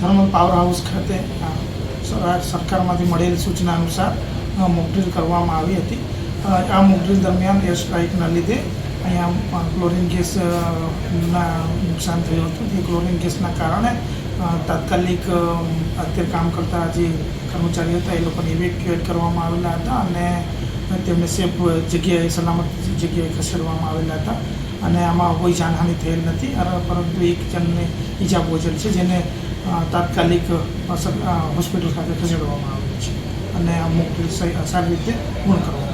Thermal power house ખાતે સરકારમાંથી મળેલ સૂચના અનુસાર મોકડ્રીલ કરવામાં આવી હતી. આ મોકડ્રીલ દરમિયાન એર સ્ટ્રાઇકના લીધે અહીંયા ક્લોરિન ગેસના નુકસાન થયું હતું. એ ક્લોરિન ગેસના કારણે તાત્કાલિક અત્યારે કામ કરતા જે કર્મચારીઓ હતા, એ લોકોને ઇવેક્યુએટ કરવામાં આવેલા હતા અને તેમને સેફ જગ્યાએ, સલામત જગ્યાએ ખસેડવામાં આવેલા હતા. અને આમાં કોઈ જાનહાનિ થયેલ નથી. પરંતુ એક જણને ઈજા પહોંચેલ છે, જેને તાત્કાલિક હોસ્પિટલ ખાતે ખસેડવામાં આવેલ છે. અને અમુક સારી રીતે પૂર્ણ કરવામાં